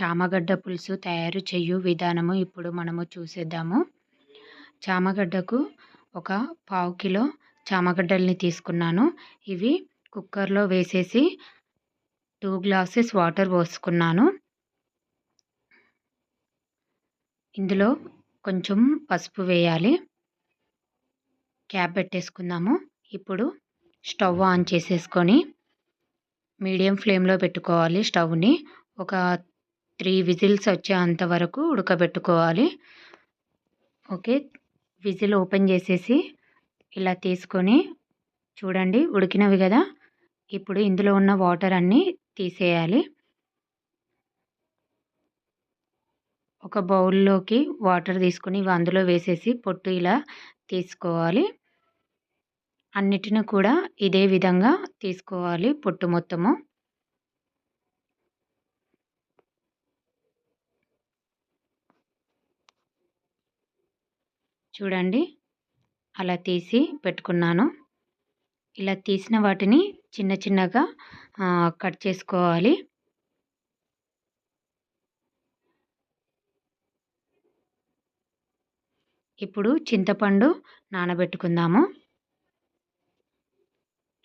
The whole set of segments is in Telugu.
చామగడ్డ పులుసు తయారు చేయు విధానము ఇప్పుడు మనము చూసేద్దాము. చామగడ్డకు ఒక పావు కిలో చామగడ్డల్ని తీసుకున్నాను. ఇవి కుక్కర్లో వేసేసి టూ గ్లాసెస్ వాటర్ పోసుకున్నాను. ఇందులో కొంచెం పసుపు వేయాలి. క్యాప్ పెట్టేసుకుందాము. ఇప్పుడు స్టవ్ ఆన్ చేసేసుకొని మీడియం ఫ్లేమ్లో పెట్టుకోవాలి స్టవ్ని. ఒక త్రీ విజిల్స్ వచ్చేంత వరకు ఉడకబెట్టుకోవాలి. ఓకే విజిల్ ఓపెన్ చేసేసి ఇలా తీసుకొని చూడండి ఉడికినవి కదా. ఇప్పుడు ఇందులో ఉన్న వాటర్ అన్నీ తీసేయాలి. ఒక బౌల్లోకి వాటర్ తీసుకొని ఇవి అందులో వేసేసి పొట్టు ఇలా తీసుకోవాలి. అన్నిటిని కూడా ఇదే విధంగా తీసుకోవాలి పొట్టు మొత్తము. చూడండి. అలా తీసి పెట్టుకున్నాను. ఇలా తీసిన వాటిని చిన్న చిన్నగా కట్ చేసుకోవాలి. ఇప్పుడు చింతపండు నానబెట్టుకుందాము.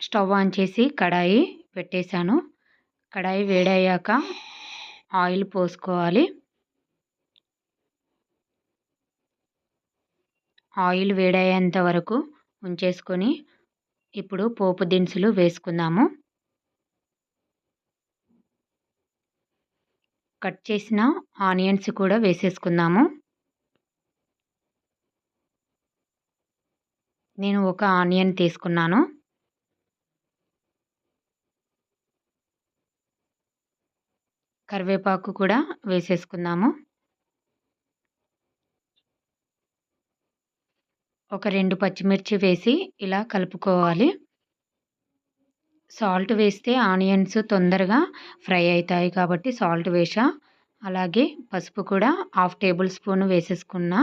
స్టవ్ ఆన్ చేసి కడాయి పెట్టేశాను. కడాయి వేడయ్యాక ఆయిల్ పోసుకోవాలి. ఆయిల్ వేడయ్యేంత వరకు ఉంచేసుకొని ఇప్పుడు పోపు దినుసులు వేసుకుందాము. కట్ చేసిన ఆనియన్స్ కూడా వేసేసుకుందాము. నేను ఒక ఆనియన్ తీసుకున్నాను. కరివేపాకు కూడా వేసేసుకుందాము. ఒక రెండు పచ్చిమిర్చి వేసి ఇలా కలుపుకోవాలి. సాల్ట్ వేస్తే ఆనియన్స్ తొందరగా ఫ్రై అవుతాయి కాబట్టి సాల్ట్ వేసా అలాగే పసుపు కూడా హాఫ్ టేబుల్ స్పూన్ వేసేసుకున్న.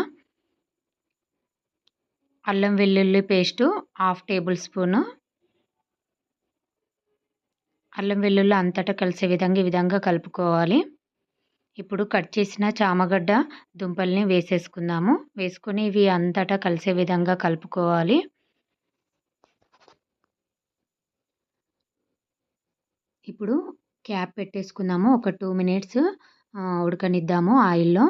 అల్లం వెల్లుల్లి పేస్టు హాఫ్ టేబుల్ స్పూను. అల్లం వెల్లుల్లి అంతటా కలిసే విధంగా ఈ విధంగా కలుపుకోవాలి. ఇప్పుడు కట్ చేసిన చామగడ్డ దుంపల్ని వేసేసుకుందాము. వేసుకొని ఇవి అంతటా కలిసే విధంగా కలుపుకోవాలి. ఇప్పుడు క్యాప్ పెట్టేసుకుందాము. ఒక టూ మినిట్స్ ఉడకనిద్దాము ఆయిల్లో.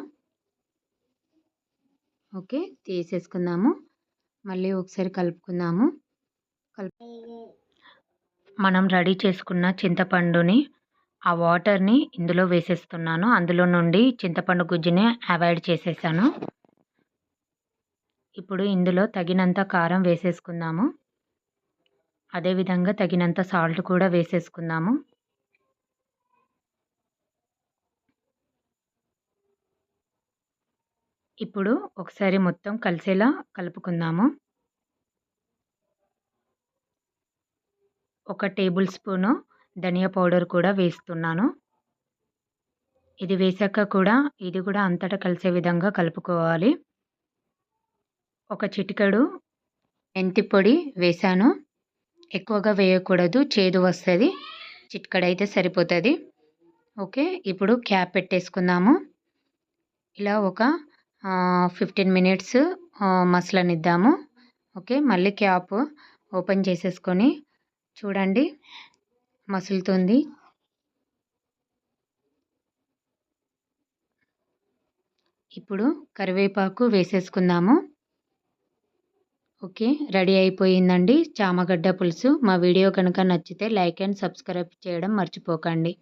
ఓకే తీసేసుకుందాము. మళ్ళీ ఒకసారి కలుపుకుందాము. కలుపు మనం రెడీ చేసుకున్న చింతపండుని ఆ వాటర్ని ఇందులో వేసేస్తున్నాను. అందులో నుండి చింతపండు గుజ్జుని అవాయిడ్ చేసేసాను. ఇప్పుడు ఇందులో తగినంత కారం వేసేసుకుందాము. అదేవిధంగా తగినంత సాల్ట్ కూడా వేసేసుకుందాము. ఇప్పుడు ఒకసారి మొత్తం కలిసేలా కలుపుకుందాము. ఒక టేబుల్ స్పూను ధనియా పౌడర్ కూడా వేస్తున్నాను. ఇది వేసాక కూడా ఇది కూడా అంతటా కలిసే విధంగా కలుపుకోవాలి. ఒక చిటికడు మెంతి పొడి వేసాను. ఎక్కువగా వేయకూడదు చేదు వస్తుంది. చిటికడైతే సరిపోతుంది. ఓకే ఇప్పుడు క్యాప్ పెట్టేసుకుందాము. ఇలా ఒక ఫిఫ్టీన్ మినిట్స్ మసలనిద్దాము. ఓకే మళ్ళీ క్యాప్ ఓపెన్ చేసేసుకొని చూడండి. మసులుతుంది. ఇప్పుడు కరివేపాకు వేసేసుకుందాము. ఓకే రెడీ అయిపోయిందండి చామగడ్డ పులుసు. మా వీడియో కనుక నచ్చితే లైక్ అండ్ సబ్స్క్రైబ్ చేయడం మర్చిపోకండి.